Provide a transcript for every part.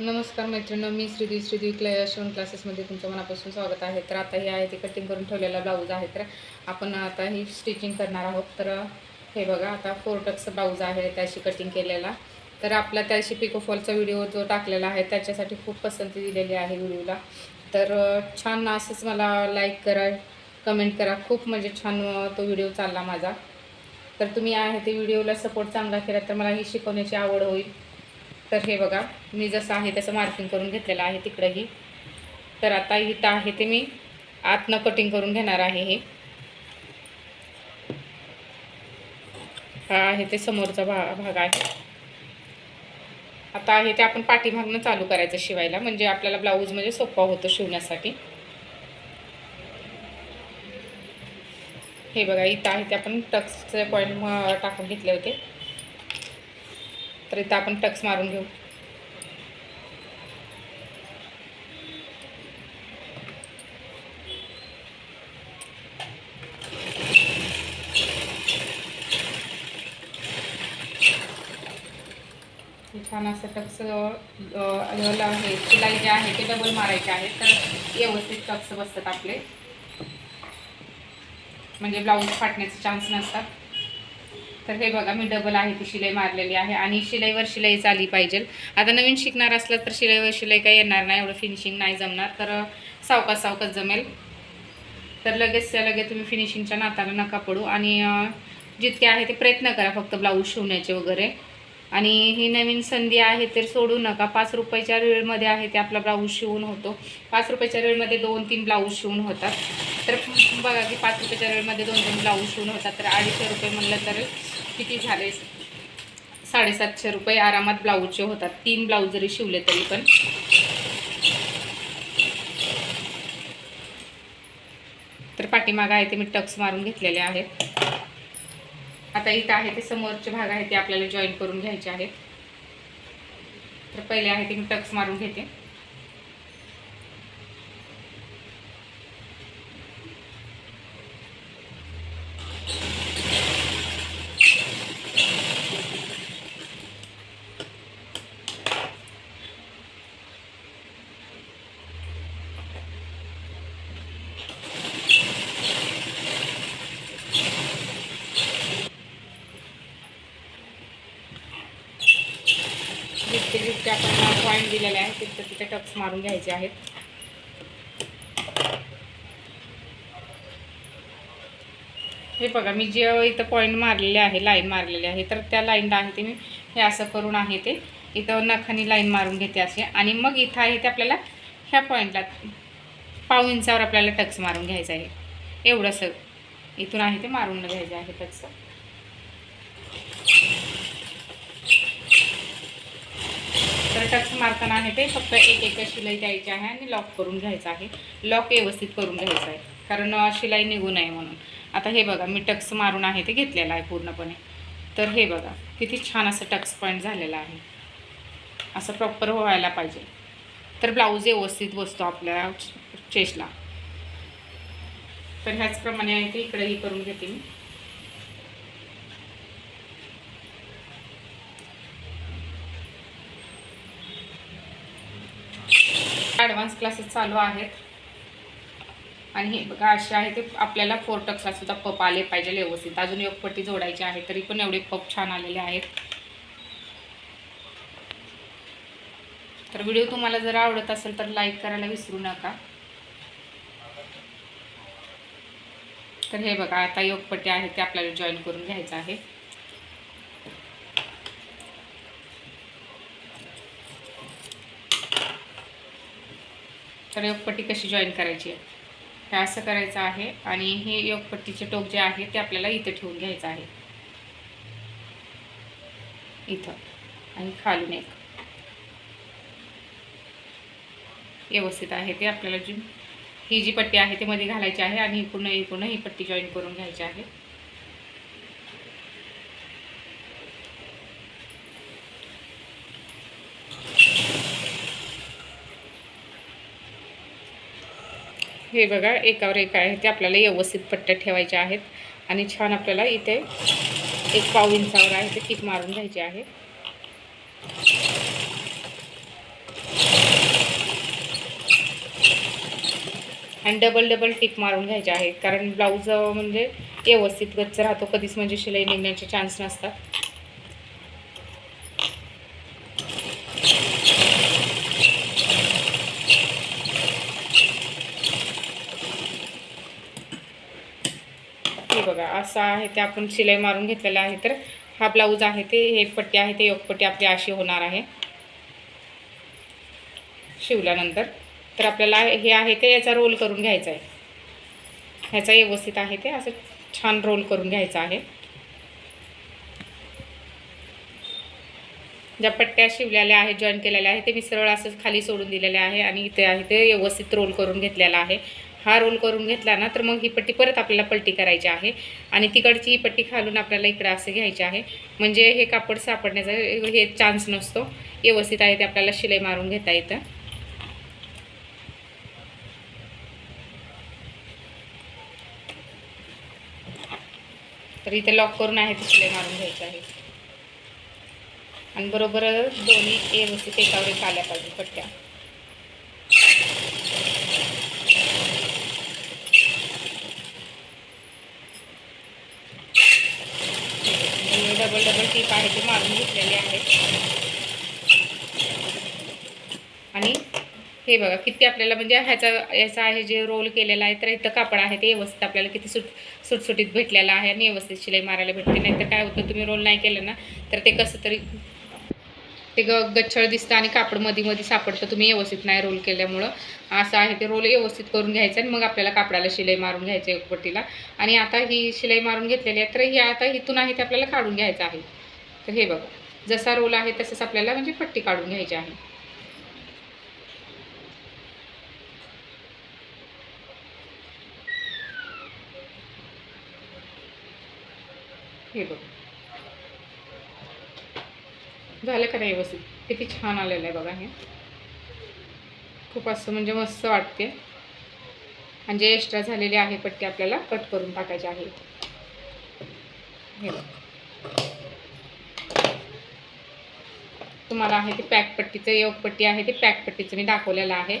नमस्कार मैत्रिणी मी श्रीदी श्रीदी क्ला शिवण क्लासेसमध्ये तुमचं मनापासून स्वागत आहे. तर आता हे आहे ते कटिंग करून ठेवलेला ब्लाऊज आहे. तर आपण आता ही स्टिचिंग करणार आहोत. तर हे बघा आता फोर टक्सचा ब्लाऊज आहे त्याशी कटिंग केलेला. तर आपला त्याशी पिकोफॉलचा व्हिडिओ जो टाकलेला आहे त्याच्यासाठी खूप पसंती दिलेली आहे व्हिडिओला तर छान असंच मला लाईक करा कमेंट करा. खूप म्हणजे छान तो व्हिडिओ चालला माझा. तर तुम्ही आहे ते व्हिडिओला सपोर्ट चांगला केला तर मला ही शिकवण्याची आवड होईल. तर हे बघा मी जसं आहे तसं मार्किंग करून घेतलेलं आहे तिकडंही. तर आता इथं आहे ते मी आतनं कटिंग करून घेणार आहे हे. हा आहे ते समोरचा भा भाग आहे. आता आहे ते आपण पाठीमागनं चालू करायचं शिवायला म्हणजे आपल्याला ब्लाऊज म्हणजे सोपा होतो शिवण्यासाठी. हे बघा इथं आहे ते आपण टक्सचे पॉईंट टाकून घेतले होते. तर इथं आपण टक्स मारून घेऊ. छान असं टक्स आहे. शिलाई जे आहे ते डबल मारायचे आहे तर व्यवस्थित टक्स बसतात आपले. म्हणजे ब्लाऊज फाटण्याचे चान्स नसतात. तर हे बघा मी डबल आहे ती शिलाई मारलेली आहे आणि शिलाईवर शिलाई आली पाहिजे. आता नवीन शिकणार असलं तर शिलाईवर शिलाई काही येणार नाही एवढं फिनिशिंग नाही जमणार. तर सावकाश सावकास जमेल. तर लगेच लगेच तुम्ही फिनिशिंगच्या नाताला नका पडू आणि जितके आहे ते प्रयत्न करा फक्त ब्लाऊज शिवण्याचे वगैरे. आणि ही नवीन संधी आहे तर सोडू नका. पाच रुपयाच्या वेळमध्ये आहे ते आपला ब्लाऊज शिवून होतो. पाच रुपयाच्या वेळमध्ये दोन तीन ब्लाऊज शिवून होतात. तर बघा की पाच रुपयाच्या वेळमध्ये दोन तीन ब्लाऊज शिवून होतात. तर अडीचशे रुपये म्हणलं तर किती झाले? साडेसातशे रुपये आरामात ब्लाऊजचे होतात. तीन ब्लाऊज जरी शिवले तरी पण. तर पाठीमागं आहे ते मी टक्स मारून घेतलेले आहेत. आता इथं आहे ते समोरचे भाग आहे ते आपल्याला जॉईन करून घ्यायचे आहेत. तर पहिले आहे ते मी टक्स मारून घेते जितके जितके आपण पॉईंट दिलेले आहे तिथं मारून घ्यायचे आहेत. हे बघा मी जे इथं पॉईंट मारलेले आहे लाईन मारलेली आहे तर त्या लाईनला आहे ते मी हे असं करून आहे ते. इथं नखानी लाईन मारून घेते असे. आणि मग इथं आहे ते आपल्याला ह्या पॉईंटला पाव इंचावर आपल्याला टक्स मारून घ्यायचं आहे. एवढंसं इथून आहे ते मारून घ्यायचं आहे टक्स तर टक्स मारताना आहे ते फक्त एक एक शिलाई द्यायची आहे आणि लॉक करून घ्यायचं आहे. लॉक व्यवस्थित करून घ्यायचं आहे. कारण शिलाई निघू नये म्हणून. आता हे बघा मी टक्स मारून आहे ते घेतलेलं आहे पूर्णपणे. तर हे बघा किती छान असं टक्स पॉईंट झालेलं आहे. असं प्रॉपर व्हायला पाहिजे. तर ब्लाऊज व्यवस्थित बसतो आपल्या चेस्टला तर ह्याचप्रमाणे आहे ते इकडेही करून घेते मी. ॲडव्हान्स क्लासेस चालू आहेत. आणि हे बघा असे आहे ते आपल्याला फोर टक्सला सुद्धा पप आले पाहिजे व्यवस्थित. अजून एक पट्टी जोडायची आहे तरी पण एवढे पप छान आलेले आहेत. तर व्हिडिओ तुम्हाला जर आवडत असेल तर लाईक करायला विसरू नका. तर हे बघा आता योगपट्टी आहे ते आपल्याला जॉईन करून घ्यायचं आहे. तर योगपट्टी कशी जॉईन करायची आहे? हे असं करायचं आहे आणि हे योगपट्टीचे टोक जे आहे ते आपल्याला इथं ठेवून घ्यायचं आहे. इथं. आणि खालून एक. व्यवस्थित आहे ते आपल्याला जी ही जी पट्टी आहे ते मध्ये घालायची आहे आणि इकडून इकडून ही पट्टी जॉईन करून घ्यायची आहे. हे बघा एकावर एक आहे. ते आपल्याला व्यवस्थित पट्ट्या ठेवायच्या आहेत. आणि छान आपल्याला इथे एक पाव इंचावर आहे. ते पीक मारून घ्यायचे आहे. आणि डबल डबल टिप मारून घ्यायचे आहे कारण ब्लाऊज म्हणजे व्यवस्थित गच्च राहतो. कधीच म्हणजे शिलाई निघण्याचे चान्स नसतात. असं आहे ते आपण शिलाई मारून घेतलेलं आहे तर हा ब्लाऊज आहे ते हे पट्टी आहे ते योगपट्टी आपली अशी होणार आहे. शिवल्यानंतर. तर आपल्याला हे आहे ते याचा रोल करून घ्यायचा आहे. ह्याचा व्यवस्थित आहे ते असं छान रोल करून घ्यायचा आहे. ज्या पट्ट्या शिवलेल्या आहेत जॉईन केलेल्या आहे ते मी सरळ असं खाली सोडून दिलेले आहे आणि इथे आहे ते व्यवस्थित रोल करून घेतलेला आहे. हा रोल करून घेतला ना तर मग ही पट्टी परत आपल्याला पलटी करायची आहे. आणि तिकडची ही पट्टी खालून आपल्याला इकडं असं घ्यायची आहे. म्हणजे हे कापड सापडण्याचा हे चान्स नसतो. व्यवस्थित आहे ते आपल्याला शिलाई मारून घेता येतं. तर इथे लॉक करून आहे ते शिलाई मारून घ्यायचं आहे. आणि बरोबर दोन्ही व्यवस्थित एकावर एक आल्या पाहिजे पट्ट्या. डबल डबल टीप आहे ते मारून घेतलेली आहे आणि हे बघा किती आपल्याला म्हणजे ह्याचा याचा आहे जे रोल केलेला आहे तर इथं कापड आहे ते व्यवस्थित आपल्याला किती सुट सुटसुटीत भेटलेलं आहे आणि व्यवस्थित शिलाई मारायला भेटते. नाही तर काय होतं तुम्ही रोल नाही केलं ना तर ते कसं तरी ते ग गच्छळ दिसतं आणि कापडमध्ये मध्ये सापडतं. तुम्ही व्यवस्थित नाही रोल केल्यामुळं. असं आहे ते रोल व्यवस्थित करून घ्यायचं आणि मग आपल्याला कापडाला शिलाई मारून घ्यायचं आहे पट्टीला आणि आता ही शिलाई मारून घेतलेली आहे तर ही आता इथून आहे ते आपल्याला काढून घ्यायचं आहे. तर हे बघा जसा रोल आहे तसंच आपल्याला म्हणजे पट्टी काढून घ्यायची आहे. हे बघ. झालं का नाही व्यवस्थित? किती छान आलेलं आहे बघा हे. खूप असं म्हणजे मस्त वाटते आणि जे म्हणजे एक्स्ट्रा झालेले आहे पट्टी आपल्याला कट करून टाकायचे आहे. हे तुम्हाला आहे ते पॅक पट्टीचं योग पट्टी आहे ते पॅक पट्टीचं मी दाखवलेलं आहे.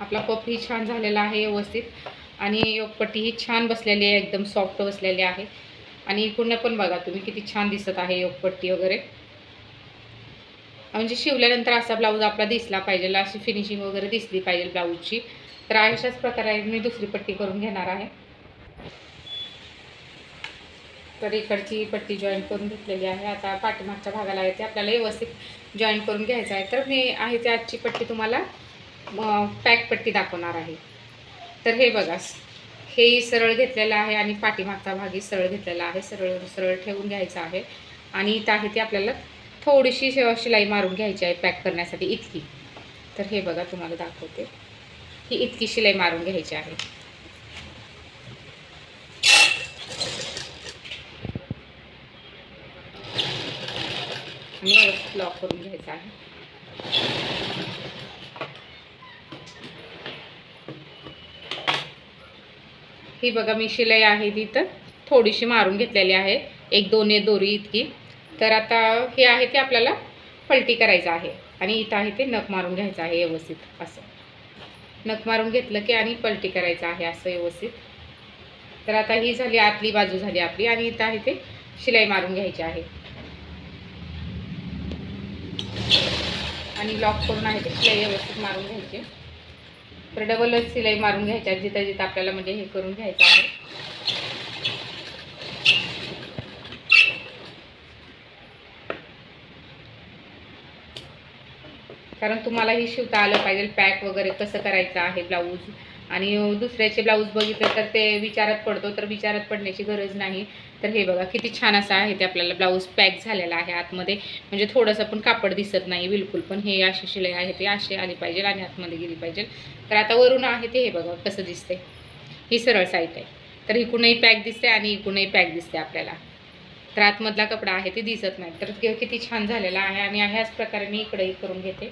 आपला पफही छान झालेला आहे व्यवस्थित. आणि योगपट्टी ही छान बसलेली आहे एकदम सॉफ्ट बसलेली आहे. आणि इकडनं पण बघा तुम्ही किती छान दिसत आहे योगपट्टी वगैरे. म्हणजे शिवल्यानंतर असा ब्लाऊज आपला दिसला पाहिजे अशी फिनिशिंग वगैरे दिसली पाहिजे ब्लाऊजची तर अशाच प्रकारे मी दुसरी पट्टी करून घेणार आहे. तर इकडची पट्टी जॉईन करून घेतलेली आहे. आता पाठीमागच्या भागाला आहे ते. आपल्याला व्यवस्थित जॉईन करून घ्यायचं आहे. तर मी आहे ते आजची पट्टी तुम्हाला पॅक पट्टी दाखवणार आहे. तर हे बघा हेही सरळ घेतलेलं आहे आणि पाठीमागचा भागही सरळ घेतलेला आहे सरळ सरळ ठेवून घ्यायचा आहे. आणि इथं आहे ती आपल्याला थोडीशी शिलाई मारून घ्यायची आहे पॅक करण्यासाठी इतकी. तर हे बघा तुम्हाला दाखवते. ही इतकी शिलाई मारून घ्यायची आहे. लॉक करून घ्यायचं आहे. ही बघा मी शिलाई आहे ती तर थोडीशी मारून घेतलेली आहे. एक दोन दोरी इतकी. तर आता हे आहे ते आपल्याला पलटी करायचं आहे. आणि इथं आहे ते नख मारून घ्यायचं आहे व्यवस्थित असं. नख मारून घेतलं की आणि पलटी करायचं आहे असं व्यवस्थित. तर आता ही झाली आतली बाजू झाली आपली आणि इथं आहे ते शिलाई मारून घ्यायची आहे. आणि लॉक करून आहे ते शिलाई व्यवस्थित मारून घ्यायची. तर डबलच सिलाई मारून घ्यायच्या जिथं जिथं आपल्याला म्हणजे हे करून घ्यायचं आहे. कारण तुम्हाला हे शिवता आलं पाहिजे पॅक वगैरे कसं करायचं आहे ब्लाऊज. आणि दुसऱ्याचे ब्लाऊज बघितले तर ते विचारात पडतो तर विचारात पडण्याची गरज नाही. तर हे बघा किती छान असं आहे ते आपल्याला ब्लाऊज पॅक झालेला आहे आतमध्ये. म्हणजे थोडंसं पण कापड दिसत नाही बिलकुल पण हे अशी शिलाई आहे ते असे आली पाहिजे आणि आतमध्ये गेली पाहिजे. तर आता वरून आहे ते हे बघा कसं दिसते ही सरळ साईट आहे. तर इकडूनही पॅक दिसते आणि इकडूनही पॅक दिसते आपल्याला. तर आतमधला कपडा आहे ते दिसत नाही. तर किती छान झालेला आहे आणि ह्याच प्रकारे मी इकडे करून घेते.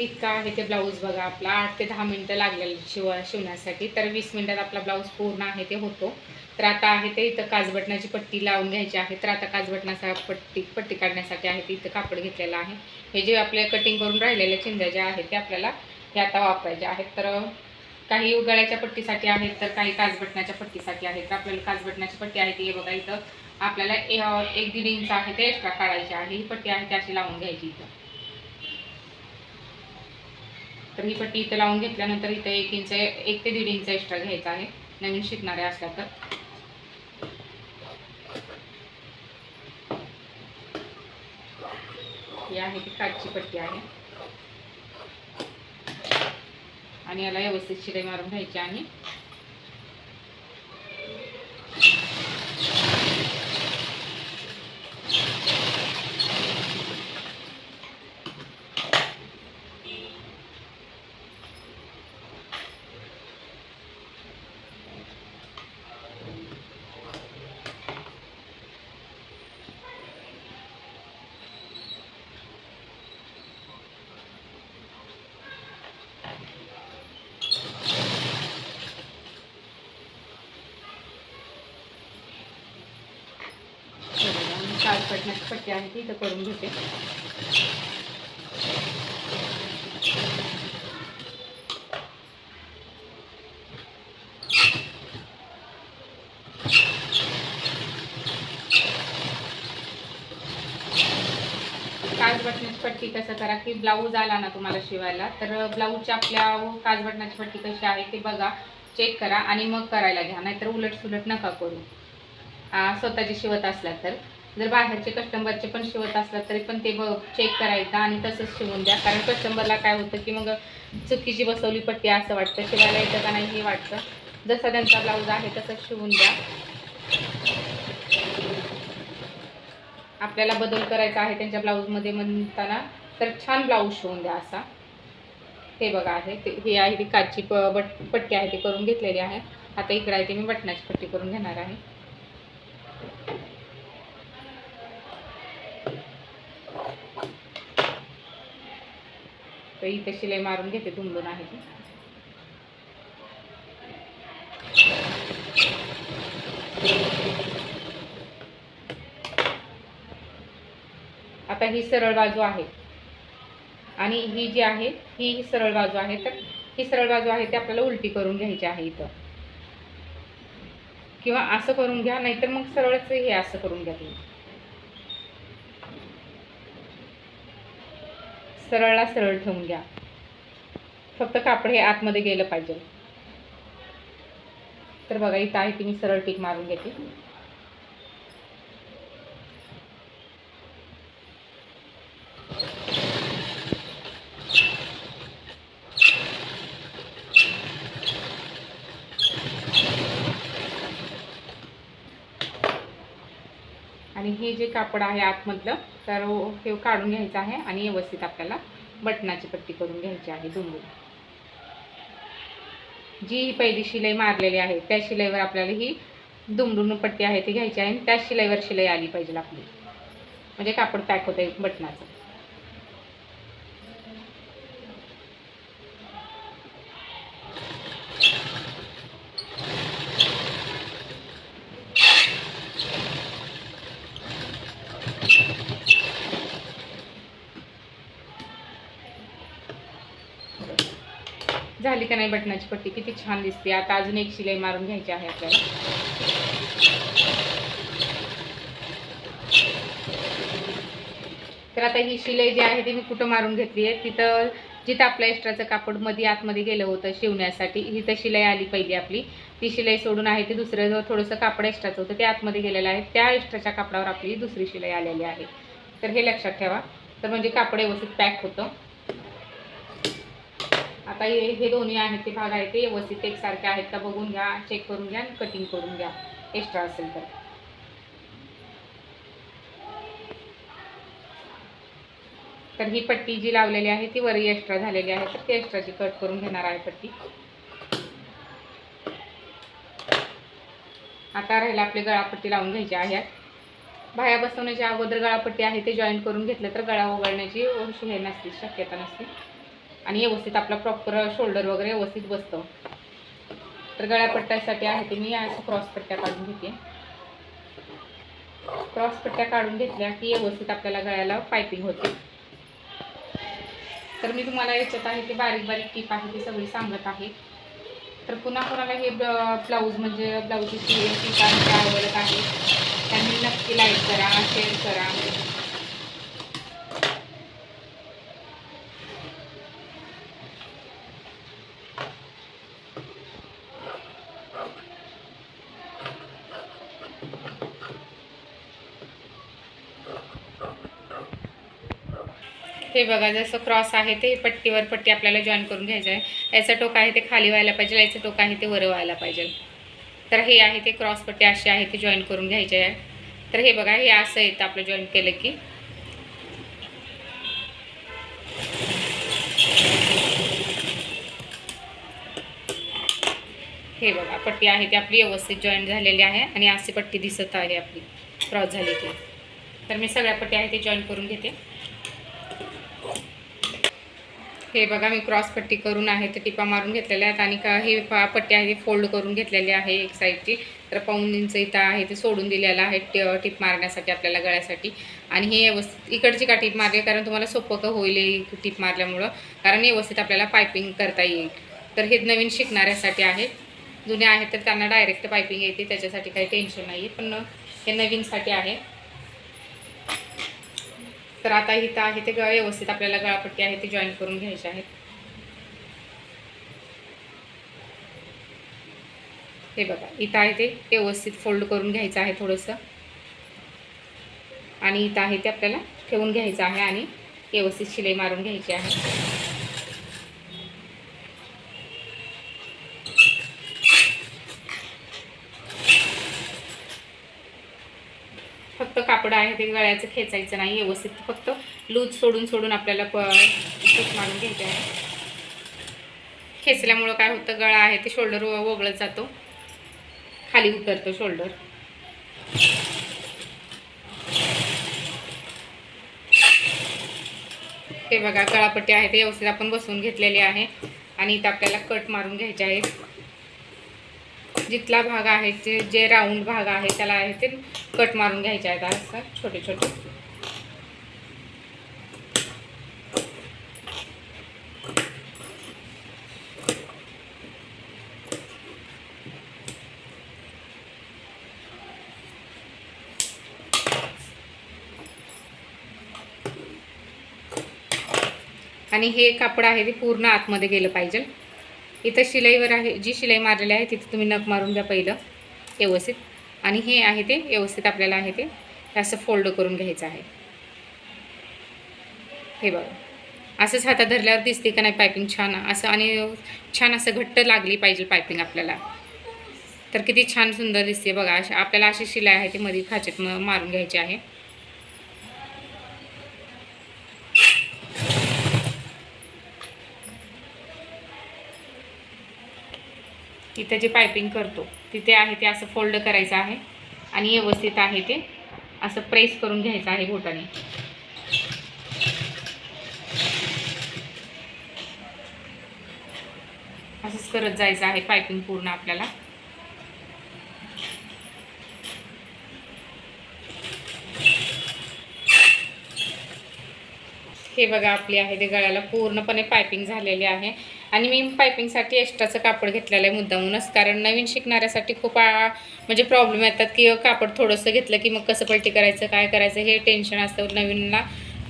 इतका आहे ते ब्लाऊज बघा आपला. आठ ते दहा मिनटं लागलेलं शिव शिवण्यासाठी. तर वीस मिनटात आपला ब्लाऊज पूर्ण आहे ते होतो. तर आता आहे ते इथं काजबटणाची पट्टी लावून घ्यायची आहे. तर आता काजबटनाचा पट्टी पट्टी काढण्यासाठी आहे ते इथं कापड घेतलेलं आहे. हे जे आपले कटिंग करून राहिलेल्या चिंध्या ज्या आहेत ते आपल्याला हे आता वापरायचे आहेत. तर काही गळ्याच्या पट्टीसाठी आहेत तर काही काजबटनाच्या पट्टीसाठी आहेत. तर आपल्याला काजबटनाची पट्टी आहे ती हे बघा इथं आपल्याला ए- एक दीड इंच आहे ते एक्स्ट्रा काढायची आहे. ही पट्टी आहे ती अशी लावून घ्यायची इथं. तर ही पट्टी इथं लावून घेतल्यानंतर इथं एक इंच एक ते दीड इंच एक्स्ट्रा घ्यायचा आहे. नवीन शिकणारे असल्या तर. ही आहे ती काचची पट्टी आहे. आणि याला व्यवस्थित शिलाई मारून घ्यायची आहे काल करते पट्टी आहे ती इथं करून घेते. काजबटण्याची पट्टी कसं करा की ब्लाऊज आला ना तुम्हाला शिवायला तर ब्लाऊजच्या आपल्या काजबटनाची पट्टी कशी आहे ते बघा चेक करा आणि मग करायला घ्या नाहीतर उलट सुलट नका करू. स्वतःची शिवत असला तर. जर बाहेरचे कस्टमरचे पण शिवत असला तरी पण ते चेक करायचं आणि तसंच शिवून द्या. कारण कस्टमरला काय होतं की मग चुकीची बसवली पट्टी असं वाटतं शिवायला येतं का नाही हे वाटतं. जसा त्यांचा ब्लाऊज आहे तसंच शिवून द्या. आपल्याला बदल करायचा आहे त्यांच्या ब्लाऊजमध्ये म्हणताना तर छान ब्लाऊज शिवून द्या असा. हे बघा आहे ते हे आहे ती काचची प बट पट्टी आहे ती करून घेतलेली आहे. आता इकडे आहे ती मी बटनाची पट्टी करून घेणार आहे. तर इथं शिलाई मारून घेते तुंबून आहे ती. आता ही सरळ बाजू आहे. आणि ही जी आहे ही सरळ बाजू आहे तर ही सरळ बाजू आहे ती आपल्याला उलटी करून घ्यायची आहे इथं. किंवा असं करून घ्या नाहीतर मग सरळच हे असं करून घ्या तुम्ही. सरळला सरळ ठेवून घ्या. फक्त कापड हे आतमध्ये गेलं पाहिजे. तर बघा इथं आहे ती मी सरळ पीक मारून घेते आणि हे जे कापड आहे आतमधलं तर हो, हे काढून घ्यायचं आहे आणि व्यवस्थित आपल्याला बटनाची पट्टी करून घ्यायची आहे दुमडून. जी ही पहिली शिलाई मारलेली आहे त्या शिलाईवर आपल्याला ही दुमडून पट्टी आहे ती घ्यायची आहे आणि त्या शिलाईवर शिलाई आली पाहिजे आपली. म्हणजे कापड पॅक होते बटनाचं झाली का नाही बटनाची पट्टी? किती छान दिसते. आता अजून एक शिलाई मारून घ्यायची आहे आपल्याला. तर आता ही शिलाई जी आहे ती मी कुठं मारून घेतली आहे? तिथं जिथं आपलं एक्स्ट्राचं कापडमध्ये आतमध्ये गेलं होतं शिवण्यासाठी इथं शिलाई आली पहिली आपली. ती शिलाई सोडून आहे ती दुसरं जो थोडंसं कापड एक्स्ट्राचं होतं ते आतमध्ये गेलेलं आहे. त्या एक्स्ट्राच्या कापडावर आपली दुसरी शिलाई आलेली आहे. तर हे लक्षात ठेवा. तर म्हणजे कापड व्यवस्थित पॅक होतं. आता हे हे दोन्ही आहेत ते भाग आहेत ते व्यवस्थित एकसारखे आहेत का बघून घ्या चेक करून घ्या आणि कटिंग करून घ्या. एक्स्ट्रा असेल तर. तर ही पट्टी जी लावलेली आहे ती वरी एक्स्ट्रा झालेली आहे तर ती एक्स्ट्राची कट करून घेणार आहे पट्टी. आता राहिला आपली गळापट्टी लावून घ्यायची आहे. बाह्या बसवण्याच्या अगोदर गळापट्टी आहे ते जॉईंट करून घेतलं तर गळा उघडण्याची हे नसते शक्यता नसते आणि व्यवस्थित आपला प्रॉपर शोल्डर वगैरे व्यवस्थित बसतो. तर गळ्यापट्ट्यासाठी आहे ते मी असं क्रॉस पट्ट्या काढून घेते. क्रॉस पट्ट्या काढून घेतल्या की व्यवस्थित आपल्याला गळ्याला पायपिंग होते. तर मी तुम्हाला याच्यात आहे ते बारीक बारीक टीप आहे ती सगळी सांगत आहे. तर पुन्हा कोणाला हे ब्लाऊज म्हणजे ब्लाऊजची टीप आहे ते आवडत आहे त्यांनी नक्की लाईक करा शेअर करा. हे बघा जसं क्रॉस आहे ते पट्टीवर पट्टी आपल्याला जॉईन करून घ्यायचं आहे. याचं टोक आहे ते खाली व्हायला पाहिजे याचं टोक आहे ते वर व्हायला पाहिजे. तर हे आहे ते क्रॉस पट्टी अशी आहे ते जॉईन करून घ्यायचे आहे. तर हे बघा हे असं येतं आपलं जॉईन केलं की. हे बघा पट्टी आहे ती आपली व्यवस्थित जॉईन झालेली आहे आणि अशी पट्टी दिसत आहे आपली. क्रॉस झाली की. तर मी सगळ्या पट्टी आहे ते जॉईन करून घेते. हे बघा मी क्रॉस पट्टी करून आहे ते टिपा मारून घेतलेल्या आहेत आणि का हे पा- पट्टी आहे ती फोल्ड करून घेतलेली आहे एक साईडची. तर पाऊन इंच इथं आहे ते सोडून दिलेलं आहे ट- टिप मारण्यासाठी आपल्याला गळ्यासाठी. आणि हे व्यवस्थित इकडची का टिप मारली? कारण तुम्हाला सोपं का होईल टिप मारल्यामुळं. कारण व्यवस्थित आपल्याला पायपिंग करता येईल. तर हे नवीन शिकणाऱ्यासाठी आहे. जुने आहेत तर त्यांना डायरेक्ट पायपिंग येते त्याच्यासाठी काही टेन्शन नाही पण हे नवीनसाठी आहे. तर आता इथं आहे ते गळा व्यवस्थित आपल्याला गळापट्टी आहे ती जॉईन करून घ्यायची आहे. हे बघा इथं आहे ते व्यवस्थित फोल्ड करून घ्यायचं आहे थोडंसं. आणि इथं आहे ते आपल्याला ठेवून घ्यायचं आहे आणि व्यवस्थित शिलाई मारून घ्यायची आहे फक्त कापड आहे ते गळ्याचं खेचायचं नाही व्यवस्थित फक्त लूज सोडून सोडून आपल्याला प मारून घ्यायचं आहे. खेचल्यामुळं काय होतं गळा आहे ते शोल्डर वगळत जातो. खाली उतरतो शोल्डर. हे बघा गळापट्टी आहे ते व्यवस्थित आपण बसवून घेतलेली आहे. आणि इथं आपल्याला कट मारून घ्यायचे आहे जिथला भाग आहे जे जे राऊंड भाग आहे त्याला आहे ते कट मारून घ्यायचे आहेत असं छोटे छोटे. आणि हे कापड आहे ते पूर्ण आतमध्ये गेलं पाहिजे. इथं शिलाईवर आहे जी शिलाई मारलेली आहे तिथं तुम्ही नख मारून द्या पहिलं व्यवस्थित. आणि हे आहे ते व्यवस्थित आपल्याला आहे ते असं फोल्ड करून घ्यायचं आहे. हे बघा. असंच हातात धरल्यावर दिसते का नाही पायपिंग छान असं आणि छान असं घट्ट लागली पाहिजे पायपिंग आपल्याला. तर किती छान सुंदर दिसते बघा अशा आपल्याला अशी शिलाई आहे ती मध्ये खाचेत म- मारून घ्यायची आहे. तिथं जे पायपिंग करतो तिथे आहे ते असं फोल्ड करायचं आहे आणि व्यवस्थित आहे ते असं प्रेस करून घ्यायचं आहे बोटाने. असंच करत जायचं आहे पायपिंग पूर्ण आपल्याला. हे बघा आपली आहे ते गळ्याला पूर्णपणे पायपिंग झालेली आहे. आणि मी पायपिंगसाठी एक्स्ट्राचं कापड घेतलेलं आहे मुद्दामूनच कारण नवीन शिकणाऱ्यासाठी खूप आ, म्हणजे प्रॉब्लेम येतात की कापड थोडंसं घेतलं की मग कसं पलटी करायचं काय करायचं हे टेन्शन असतं नवीनला.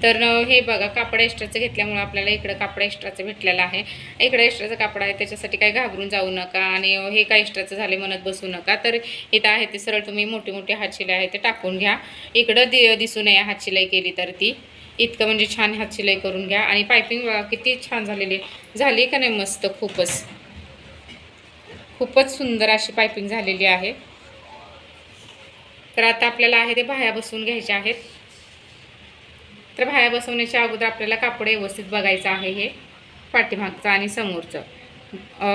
तर हे बघा कापड एक्स्ट्राचं घेतल्यामुळं आपल्याला इकडं कापड एक्स्ट्राचं भेटलेलं आहे. इकडं एक्स्ट्राचं कापड आहे त्याच्यासाठी काही घाबरून जाऊ नका आणि हे काय एक्स्ट्राचं झाले म्हणत बसू नका. तर इथं आहे ते सरळ तुम्ही मोठी मोठी हातशिलाई आहे ते टाकून घ्या. इकडं दि दिसू नये हातशिलाई केली तर ती. इतकं म्हणजे छान हात शिलाई करून घ्या. आणि पायपिंग बघा किती छान झालेली आहे. झाली का नाही मस्त खूपच. खूपच सुंदर अशी पायपिंग झालेली आहे. तर आता आपल्याला आहे ते बाह्या बसवून घ्यायच्या आहेत. तर बाह्या बसवण्याच्या अगोदर आपल्याला कापड व्यवस्थित बघायचं आहे हे. पाठीमागचं आणि समोरचं.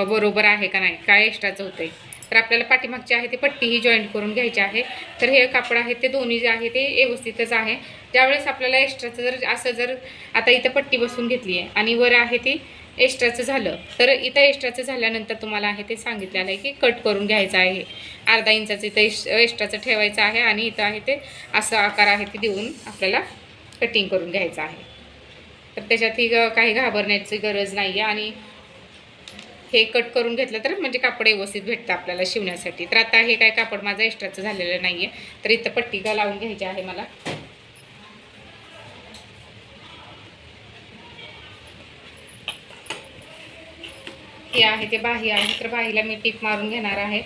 बरोबर आहे का नाही? काय एक्स्ट्राचं होतं आहे तर आपल्याला पाठीमागची आहे ती पट्टी ही जॉईंट करून घ्यायची आहे. तर हे कापड आहे ते दोन्ही जे आहे ते व्यवस्थितच आहे. ज्यावेळेस आपल्याला एक्स्ट्राचं जर असं जर आता इथं पट्टी बसून घेतली आहे आणि वर आहे ती एक्स्ट्राचं झालं तर इथं एक्स्ट्राचं झाल्यानंतर तुम्हाला आहे ते सांगितलेलं आहे की कट करून घ्यायचं आहे. अर्धा इंचाचं इथं एश एक्स्ट्राचं ठेवायचं आहे आणि इथं आहे ते असं आकार आहे ते देऊन आपल्याला कटिंग करून घ्यायचं आहे. तर त्याच्यात ही ग- काही घाबरण्याची गरज नाही आहे आणि हे कट करून घेतलं तर म्हणजे कापड व्यवस्थित भेटतं आपल्याला शिवण्यासाठी. तर आता हे काय कापड माझं एक्स्ट्राचं झालेलं नाही आहे तर इथं पट्टी का लावून घ्यायची आहे मला. हे आहे ते बाही आहे. तर बाहीला मी टीप मारून घेणार आहे.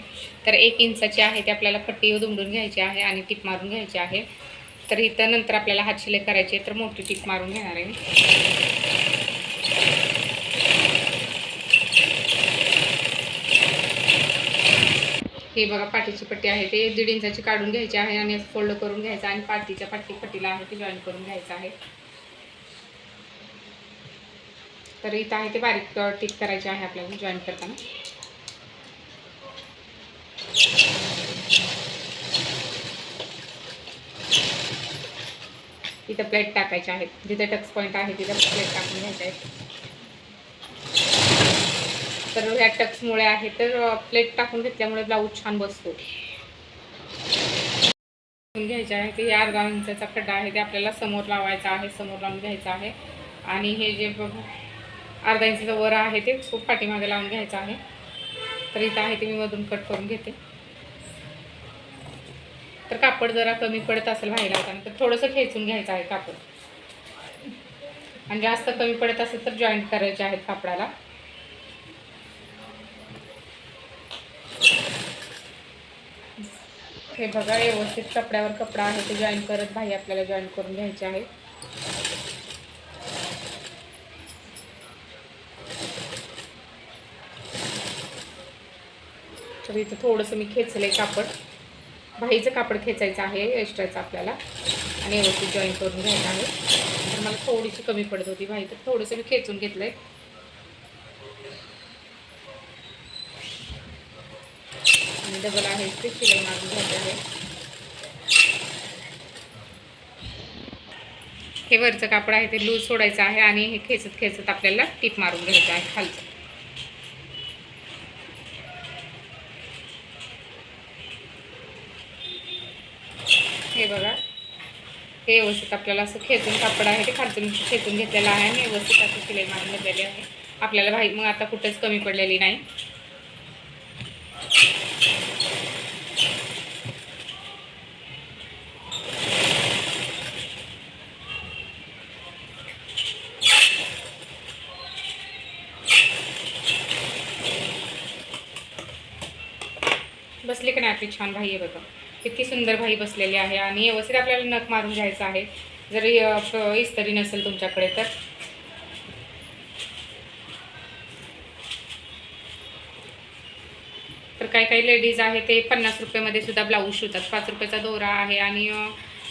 तर एक इंचाची आहे ते आपल्याला पट्टी दुमडून घ्यायची आहे आणि टीप मारून घ्यायची आहे. तर इथं नंतर आपल्याला हात शिलाई करायची तर मोठी टीप मारून घेणार आहे हे बघा पाठीची पट्टी आहे. ते दीड इंचाची काढून घ्यायची आहे आणि फोल्ड करून घ्यायचं आणि पाठीच्या पाठी पट्टीला आहे ते जॉईन करून घ्यायचं आहे. तर इथं आहे ते बारीक टिक करायचे आहे आपल्याला जॉईन करताना. इथं प्लेट टाकायचे आहेत. जिथे टक्स पॉईंट आहे तिथं प्लेट टाकून घ्यायचे आहेत. तर ह्या टक्समुळे आहे तर प्लेट टाकून घेतल्यामुळे ब्लाऊज छान बसतो. घ्यायचे आहे ते अर्धा इंचाचा खड्डा आहे ते आपल्याला समोर लावायचा आहे समोर लावून घ्यायचा आहे. आणि हे जे अर्धा इंचाचं वर आहे ते खूप पाठीमागे लावून घ्यायचं आहे. तर इथं आहे ते मी मधून कट करून घेते. तर कापड जरा कमी पडत असेल बाहेर लावताना तर थोडंसं खेचून घ्यायचं आहे कापड. आणि जास्त कमी पडत असेल तर जॉईंट करायचे आहेत कापडाला. हे बघा व्यवस्थित कपड्यावर कपडा आहे ते जॉईन करत भाई आपल्याला जॉईन करून घ्यायचे आहे तर इथं थोडंसं मी खेचलंय कापड. भाईचं कापड खेचायचं आहे एक्स्ट्राचं आपल्याला. आणि व्यवस्थित जॉईन करून घ्यायचं आहे. तर मला थोडीशी कमी पडत होती भाई तर थोडंसं मी खेचून घेतलंय. डबल आहे ते शिलाई मारून घ्यायचं आहे. हे वरचं कापड आहे ते लूज सोडायचं आहे आणि हे खेचत खेचत आपल्याला टीप मारून घ्यायचं आहे खालचं. हे बघा. हे व्यवस्थित आपल्याला असं खेचून कापड आहे ते खालचं खेचून घेतलेलं आहे आणि व्यवस्थित असं शिलाई मारून घेतलेली आहे. आपल्याला भाई मग आता कुठेच कमी पडलेली नाही. बसली का नाही आपली छान भाई आहे बघा. किती सुंदर भाई बसलेली आहे आणि व्यवस्थित आपल्याला नख मारून घ्यायचं आहे. जर इस्तरी नसेल तुमच्याकडे तर. तर काही काही लेडीज आहे ते पन्नास रुपयामध्ये सुद्धा ब्लाऊज शिवतात. पाच रुपयाचा दोरा आहे आणि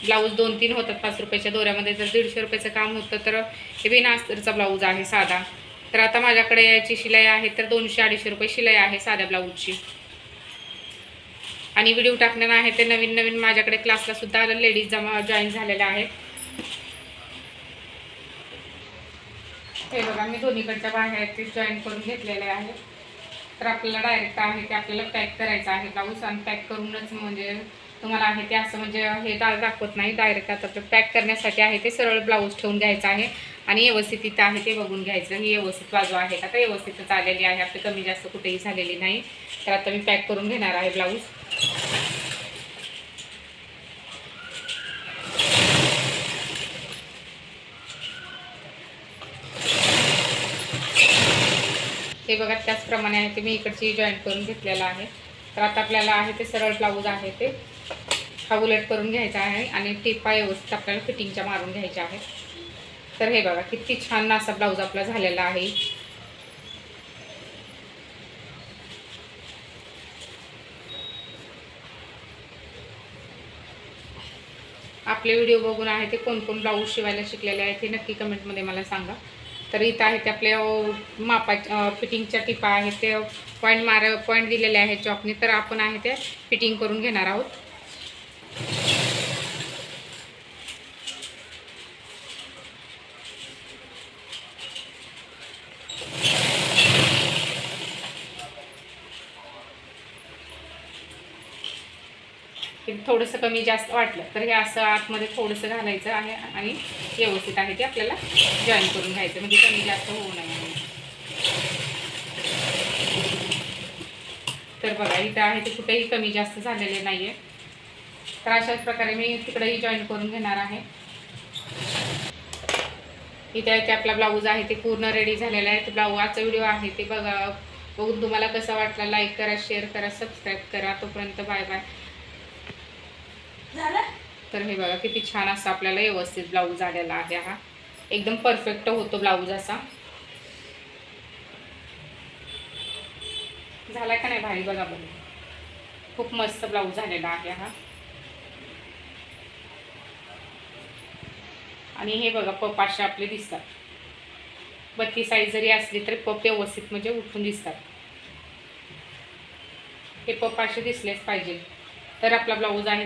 ब्लाऊज दोन तीन होतात पाच रुपयाच्या दोऱ्यामध्ये. जर दीडशे रुपयाचं काम होतं तर हे बिना अस्तरचा ब्लाऊज आहे साधा. तर आता माझ्याकडे याची शिलाई आहे तर दोनशे अडीचशे रुपये शिलाई आहे साध्या ब्लाऊजची आणि व्हिडिओ टाकणार आहे ते नवीन नवीन माझ्याकडे क्लासला सुद्धा लेडीज जमा जॉईन झालेल्या आहेत हे बघा मी दोन्हीकडच्या बाहेर ते जॉईन करून घेतलेले आहे. तर आपल्याला डायरेक्ट आहे ते आपल्याला पॅक करायचं आहे. ब्लाऊज आणि पॅक करूनच म्हणजे तुम्हाला आहे ते असं म्हणजे हे दा दाखवत नाही. डायरेक्ट आता पॅक करण्यासाठी आहे ते सरळ ब्लाऊज ठेवून घ्यायचं आहे. आणि व्यवस्थित इथं आहे ते बघून घ्यायचं. ही व्यवस्थित बाजू आहे का? तर व्यवस्थितच आलेली आहे. आपली कमी जास्त कुठेही झालेली नाही. तर आता मी पॅक करून घेणार आहे ब्लाऊज हे बघा त्याचप्रमाणे आहे ते मी इकडची जॉईंट करून घेतलेलं आहे. तर आता आपल्याला आहे ते सरळ ब्लाऊज आहे ते. हा उलट करून घ्यायचा आहे आणि टिपा व्यवस्थित आपल्याला फिटिंगच्या मारून घ्यायच्या आहेत. तर हे बघा किती छान असा ब्लाऊज आपला झालेला आहे. आपले व्हिडिओ बघून आहे ते कोण कोण ब्लाऊज शिवायला शिकलेले आहेत हे नक्की कमेंटमध्ये मला सांगा. तर इथं आहे ते आपल्या मापा फिटिंगच्या टिपा आहेत ते पॉईंट मार पॉईंट दिलेले आहेत चॉकने तर आपण आहे ते फिटिंग करून घेणार आहोत. थोडंसं कमी जास्त वाटलं तर हे असं आतमध्ये थोडंसं घालायचं आहे आणि व्यवस्थित आहे ते आपल्याला जॉईन करून घ्यायचं म्हणजे कमी जास्त होऊ नये तर बघा इथं आहे ते कुठेही कमी जास्त झालेले नाही आहे तर अशाच प्रकारे मी तिकडेही जॉईन करून घेणार आहे. इथे आहे ते आपला ब्लाऊज आहे ते पूर्ण रेडी झालेला आहे. ते ब्लाऊजचा व्हिडिओ आहे ते बघा. बघून तुम्हाला कसा वाटला लाईक करा शेअर करा सबस्क्राईब करा. तोपर्यंत बाय बाय तर हे बघा किती छान असा आपल्याला व्यवस्थित ब्लाऊज आलेला आहे हा. एकदम परफेक्ट होतो ब्लाऊज असा. झाला का नाही भारी? बघा बघा. खूप मस्त ब्लाऊज झालेला आहे हा. आणि हे बघा पप असे आपले दिसतात. बत्ती साईज जरी असली तरी पप व्यवस्थित म्हणजे उठून दिसतात. हे पप असे दिसलेच पाहिजे. तर आपला ब्लाऊज आहे